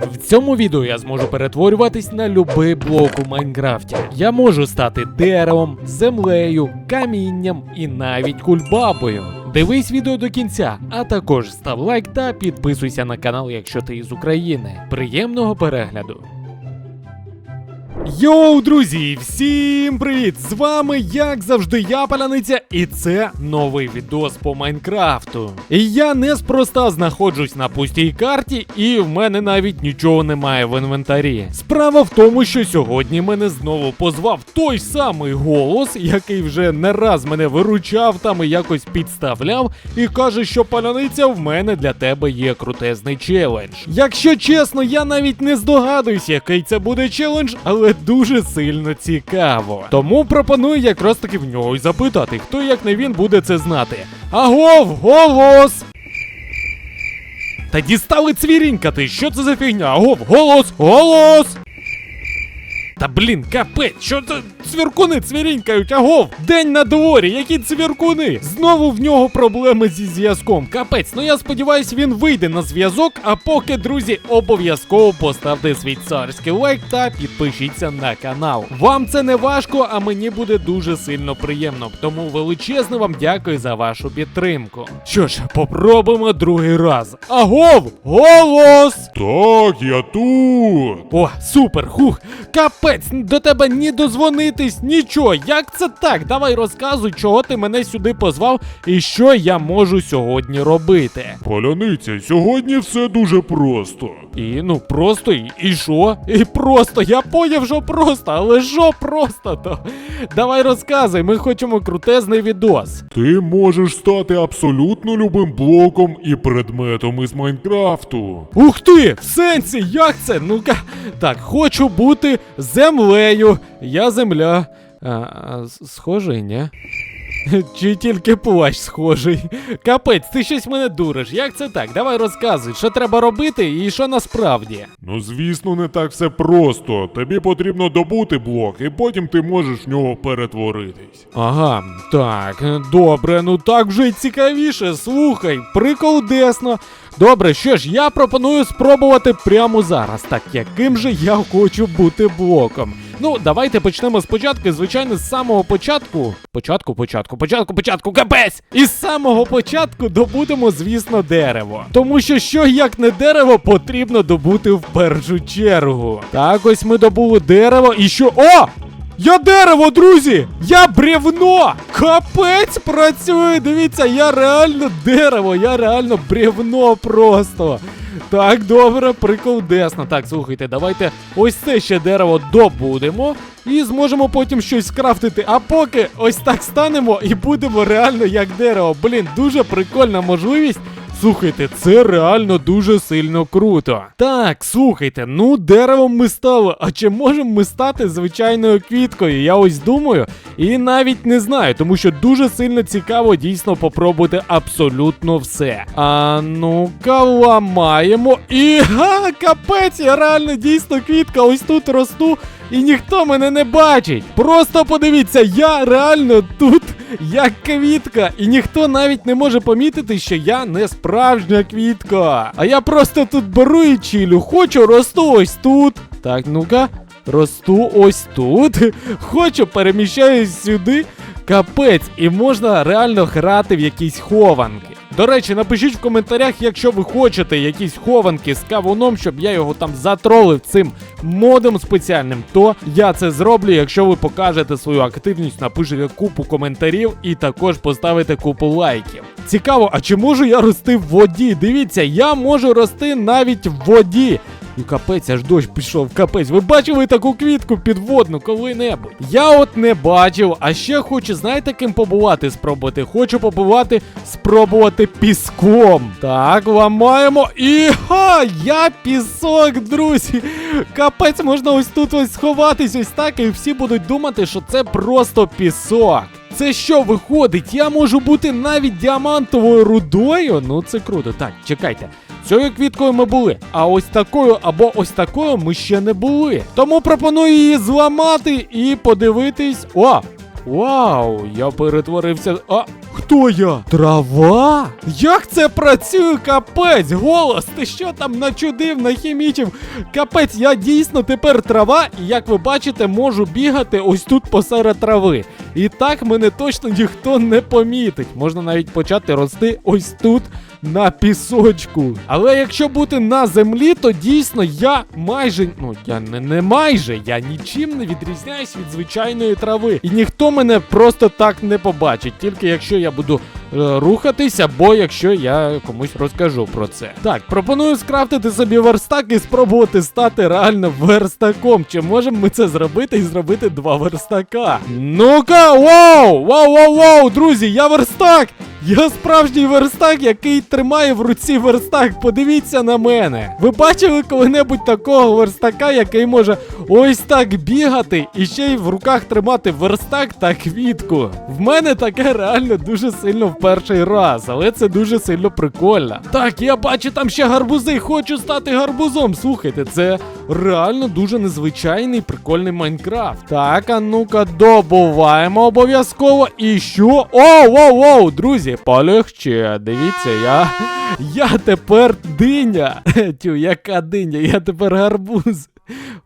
В цьому відео я зможу перетворюватись на любий блок у Майнкрафті. Я можу стати деревом, землею, камінням і навіть кульбабою. Дивись відео до кінця, а також став лайк та підписуйся на канал, якщо ти із України. Приємного перегляду! Йоу, друзі, всім привіт! З вами, як завжди, я Паляниця, і це новий відос по Майнкрафту. І я неспроста знаходжусь на пустій карті, і в мене навіть нічого немає в інвентарі. Справа в тому, що сьогодні мене знову позвав той самий голос, який вже не раз мене виручав там і якось підставляв, і каже, що паляниця в мене для тебе є крутезний челендж. Якщо чесно, я навіть не здогадуюсь, який це буде челендж, але дуже сильно цікаво. Тому пропоную якраз таки в нього й запитати, хто як не він буде це знати. Агов, голос! Та дістали цвірінькати, що це за фігня? Агов, голос, голос! Та блін, капець, що це цвіркуни цвірінькають, агов! День на дворі, які цвіркуни! Знову в нього проблеми зі зв'язком. Капець, ну я сподіваюсь, він вийде на зв'язок. А поки, друзі, обов'язково поставте свій царський лайк та підпишіться на канал. Вам це не важко, а мені буде дуже сильно приємно. Тому величезно вам дякую за вашу підтримку. Що ж, попробуємо другий раз. Агов! Голос! Так, я тут. О, супер, хух! Капець, до тебе ні дозвонитись, нічого. Як це так? Давай розказуй, чого ти мене сюди позвав і що я можу сьогодні робити. Поляниця, сьогодні все дуже просто. І ну просто і, і що? І просто, я поняв, що просто, але що просто то? Давай розказуй, ми хочемо крутезний відос. Ти можеш стати абсолютно любим блоком і предметом із Майнкрафту. Ух ти! В сенсі, як це? Ну-ка. Так, хочу бути землею. Я земля. А, а, ні? Чи тільки плащ схожий? Капець, ти щось мене дуриш. Як це так? Давай розказуй, що треба робити і що насправді. Ну, звісно, не так все просто. Тобі потрібно добути блок, і потім ти можеш в нього перетворитись. Ага, так, добре, ну так вже й цікавіше. Слухай, приколдесно. Добре, що ж, я пропоную спробувати прямо зараз. Так, яким же я хочу бути блоком? Ну, давайте почнемо спочатку, звичайно, з самого початку. Початку, початку, початку, початку, капець! І з самого початку добудемо, звісно, дерево. Тому що що як не дерево потрібно добути в першу чергу. Так, ось ми добули дерево і що. О! Я дерево, друзі! Я бревно! Капець працює! Дивіться, я реально дерево, я реально бревно просто. Так, добре, приколдесно. Так, слухайте, давайте ось це ще дерево добудемо і зможемо потім щось скрафтити. А поки ось так станемо і будемо реально як дерево. Блін, дуже прикольна можливість. Слухайте, це реально дуже сильно круто. Так, слухайте, ну деревом ми стали. А чи можемо ми стати звичайною квіткою? Я ось думаю, і навіть не знаю, тому що дуже сильно цікаво дійсно попробувати абсолютно все. А ну-ка, ламаємо. І га, капець, я реально дійсно квітка, ось тут росту, і ніхто мене не бачить. Просто подивіться, я реально тут як квітка, і ніхто навіть не може помітити, що я не справжня квітка. А я просто тут беру і чилю. Хочу, росту ось тут. Так, ну-ка, росту ось тут. Хочу, переміщаюсь сюди. Капець, і можна реально грати в якісь хованки. До речі, напишіть в коментарях, якщо ви хочете якісь хованки з кавуном, щоб я його там затролив цим модом спеціальним, то я це зроблю, якщо ви покажете свою активність, напишете купу коментарів і також поставите купу лайків. Цікаво, а чи можу я рости в воді? Дивіться, я можу рости навіть в воді. І капець, аж дощ пішов, капець. Ви бачили таку квітку підводну коли-небудь? Я от не бачив, а ще хочу, знаєте, ким побувати спробувати? Хочу побувати, спробувати піском. Так, ламаємо. І ха! Я пісок, друзі. Капець, можна ось тут ось сховатись, ось так, і всі будуть думати, що це просто пісок. Це що виходить? Я можу бути навіть діамантовою рудою? Ну це круто. Так, чекайте. Цією квіткою ми були, а ось такою або ось такою ми ще не були. Тому пропоную її зламати і подивитись. О! Вау! Я перетворився. А, хто я? Трава? Як це працює, капець? Голос, ти що там начудив, нахімічив? Капець, я дійсно тепер трава, і як ви бачите, можу бігати ось тут посеред трави. І так мене точно ніхто не помітить. Можна навіть почати рости ось тут на пісочку. Але якщо бути на землі, то дійсно я майже, ну я не, не майже, я нічим не відрізняюсь від звичайної трави. І ніхто мене просто так не побачить, тільки якщо я буду е, рухатись, або якщо я комусь розкажу про це. Так, пропоную скрафтити собі верстак і спробувати стати реально верстаком. Чи можемо ми це зробити і зробити два верстака? Ну-ка, вау! Вау, вау, вау, друзі, я верстак! Я справжній верстак, який тримає в руці верстак. Подивіться на мене. Ви бачили коли-небудь такого верстака, який може ось так бігати і ще й в руках тримати верстак та квітку. В мене таке реально дуже сильно в перший раз, але це дуже сильно прикольно. Так, я бачу там ще гарбузи, хочу стати гарбузом. Слухайте, це реально дуже незвичайний прикольний Майнкрафт. Так, а ну-ка, добуваємо обов'язково. І що? О, воу, воу, друзі, полегче. Дивіться, я. Я тепер диня. Тю, яка диня? Я тепер гарбуз.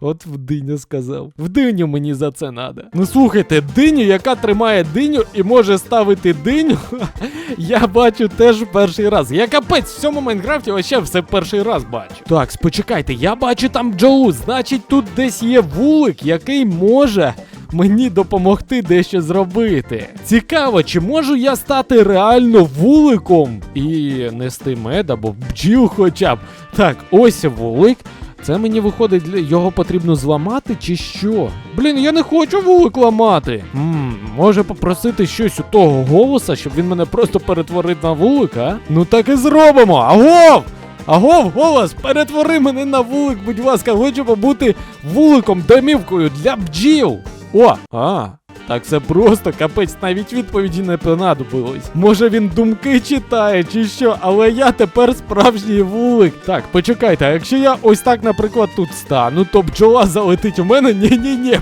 От в диню сказав. В диню мені за це надо. Ну слухайте, диню, яка тримає диню і може ставити диню, я бачу теж перший раз. Я капець в цьому Майнкрафті вообще все перший раз бачу. Так, спочекайте, я бачу там бджолу, значить тут десь є вулик, який може. Мені допомогти дещо зробити. Цікаво, чи можу я стати реально вуликом і нести мед або бджіл хоча б. Так, ось вулик. Це мені виходить, його потрібно зламати чи що? Блін, я не хочу вулик ламати. Ммм, може попросити щось у того голоса, щоб він мене просто перетворив на вулик, а? Ну так і зробимо. Агов! Агов, голос, перетвори мене на вулик, будь ласка, хочу побути вуликом, домівкою для бджіл. О, а. Так це просто капець, навіть відповіді не понадобилось. Може він думки читає чи що, але я тепер справжній вулик. Так, почекайте, а якщо я ось так, наприклад, тут стану, то бджола залетить у мене. Ні-ні-ні,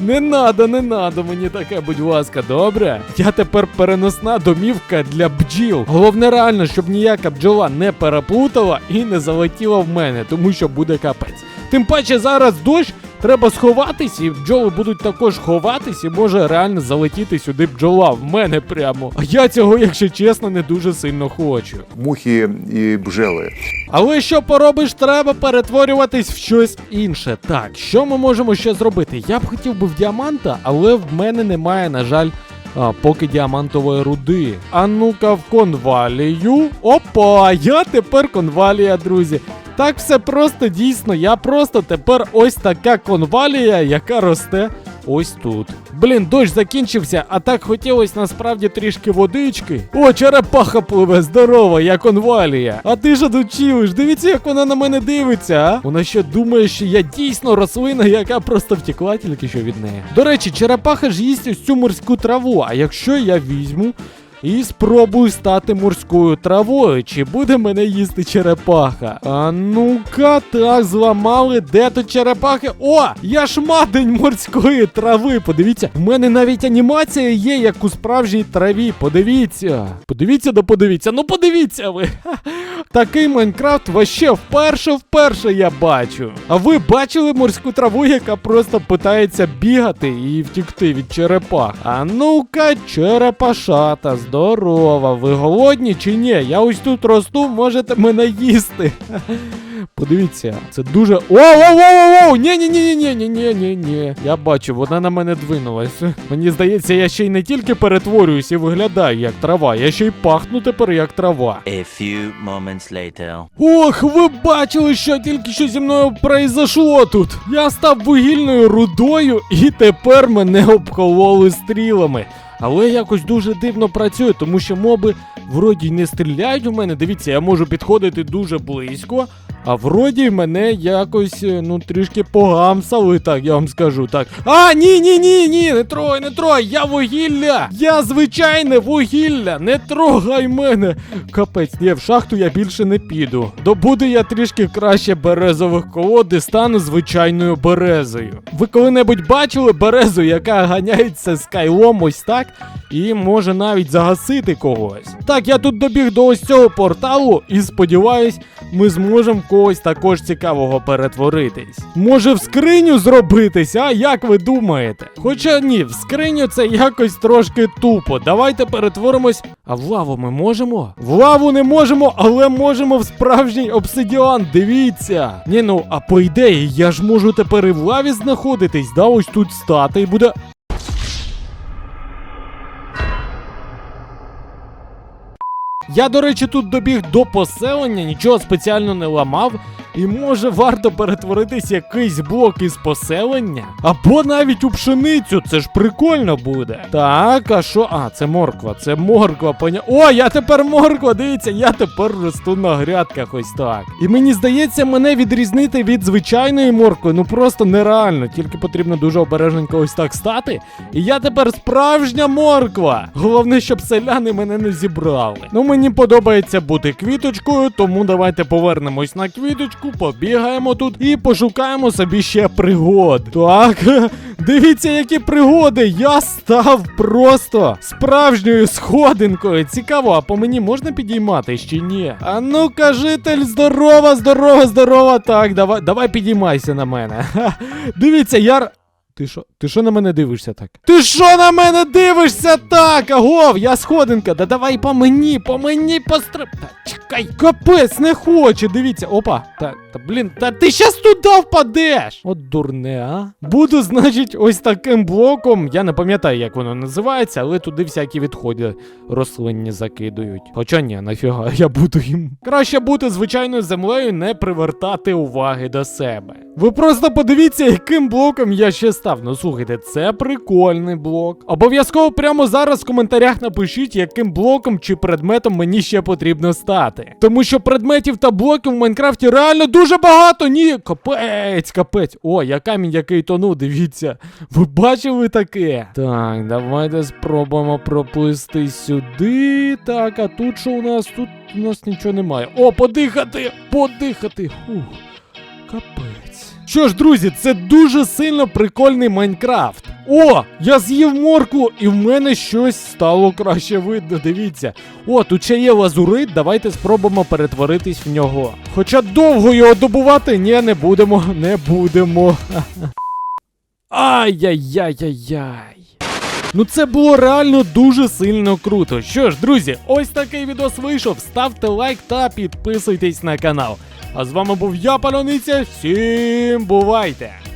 не надо, не надо мені таке, будь ласка, добре? Я тепер переносна домівка для бджіл. Головне реально, щоб ніяка бджола не переплутала і не залетіла в мене, тому що буде капець. Тим паче зараз дощ. Треба сховатись, і бджоли будуть також ховатись, і може реально залетіти сюди бджола в мене прямо. А я цього, якщо чесно, не дуже сильно хочу. мухи і бжели. Але що поробиш, треба перетворюватись в щось інше. Так, що ми можемо ще зробити? Я б хотів би в діаманта, але в мене немає, на жаль. А, поки діамантової руди. А ну-ка в конвалію. Опа! Я тепер конвалія, друзі. Так все просто дійсно. Я просто тепер ось така конвалія, яка росте ось тут. Блін, дощ закінчився, а так хотілося насправді трішки водички. О, черепаха пливе, здорова, як конвалія. А ти ж тут чилиш, дивіться, як вона на мене дивиться, а? Вона що думає, що я дійсно рослина, яка просто втекла тільки що від неї. До речі, черепаха ж їсть ось цю морську траву. А якщо я візьму і спробую стати морською травою. Чи буде мене їсти черепаха? А ну-ка, так, зламали. Де тут черепахи? О! Я шматень морської трави. Подивіться, в мене навіть анімація є, як у справжній траві. Подивіться. Подивіться, да подивіться. Ну подивіться ви. Такий Майнкрафт вообще вперше вперше я бачу. А ви бачили морську траву, яка просто питається бігати і втікти від черепах? А ну-ка, черепашата, здорова. Ви голодні чи ні? Я ось тут росту, можете мене їсти. Подивіться, це дуже. О, о, о, о, о! Ні, ні, ні, ні, ні, ні, ні, ні. Я бачу, вона на мене двинулась. Мені здається, я ще й не тільки перетворююсь і виглядаю як трава, я ще й пахну тепер як трава. A few moments later. Ох, ви бачили, що тільки що зі мною произошло тут. Я став вугільною рудою, і тепер мене обкололи стрілами. Але якось дуже дивно працює, тому що моби вроді не стріляють у мене. Дивіться, я можу підходити дуже близько, А вроді мене якось, е, ну, трішки погамсали, так, я вам скажу, так. А, ні, ні, ні, ні, не трой, не трой, я вугілля! Я звичайне вугілля, не трогай мене. Капець, ні, в шахту я більше не піду. Добуду я трішки краще березових колод і стану звичайною березою. Ви коли-небудь бачили березу, яка ганяється з кайлом ось так, і може навіть загасити когось. Так, я тут добіг до ось цього порталу і сподіваюсь, ми зможемо когось також цікавого перетворитись. Може в скриню зробитись, а як ви думаєте? Хоча ні, в скриню це якось трошки тупо. Давайте перетворимось. А в лаву ми можемо? В лаву не можемо, але можемо в справжній обсидіан. Дивіться. Ні, ну а по ідеї, я ж можу тепер і в лаві знаходитись, да, ось тут стати і буде. Я, до речі, тут добіг до поселення, нічого спеціально не ламав. І може варто перетворитись якийсь блок із поселення? Або навіть у пшеницю, це ж прикольно буде. Так, а що? А, це морква, це морква, поня. О, я тепер морква, дивіться, я тепер росту на грядках ось так. І мені здається, мене відрізнити від звичайної моркви, ну просто нереально. Тільки потрібно дуже обережненько ось так стати. І я тепер справжня морква. Головне, щоб селяни мене не зібрали. Ну мені подобається бути квіточкою, тому давайте повернемось на квіточку, побігаємо тут і пошукаємо собі ще пригод. Так, дивіться, які пригоди. Я став просто справжньою сходинкою. Цікаво, а по мені можна підіймати чи ні? А ну-ка, житель, здорова, здорова, здорова. Так, давай, давай підіймайся на мене. Дивіться, я. Ти що? Ти що на мене дивишся так? Ти що на мене дивишся так? Агов, я сходинка. Да давай по мені, по мені постр... Та чекай, капець, не хоче. Дивіться. Опа. Та, та блін, та ти щас туди впадеш. От дурне, а? Буду, значить, ось таким блоком. Я не пам'ятаю, як воно називається, але туди всякі відходи рослинні закидують. Хоча ні, нафіга, я буду їм. Краще бути звичайною землею, не привертати уваги до себе. Ви просто подивіться, яким блоком я ще став. Ну слухайте, це прикольний блок. Обов'язково прямо зараз в коментарях напишіть, яким блоком чи предметом мені ще потрібно стати. Тому що предметів та блоків в Майнкрафті реально дуже багато. Ні, капець, капець. О, я камінь, який тонув, дивіться. Ви бачили таке? Так, давайте спробуємо проплисти сюди. Так, а тут що у нас? Тут у нас нічого немає. О, подихати! Подихати! Фух. Капець. Що ж, друзі, це дуже сильно прикольний Майнкрафт. О, я з'їв морку, і в мене щось стало краще видно. Дивіться. О, тут ще є лазурит, давайте спробуємо перетворитись в нього. Хоча довго його добувати, ні, не будемо, не будемо. Ай-яй-яй-яй-яй. Ну це було реально дуже сильно круто. Що ж, друзі, ось такий відос вийшов. Ставте лайк та підписуйтесь на канал. А з вами був я, Паляниця. Всім бувайте!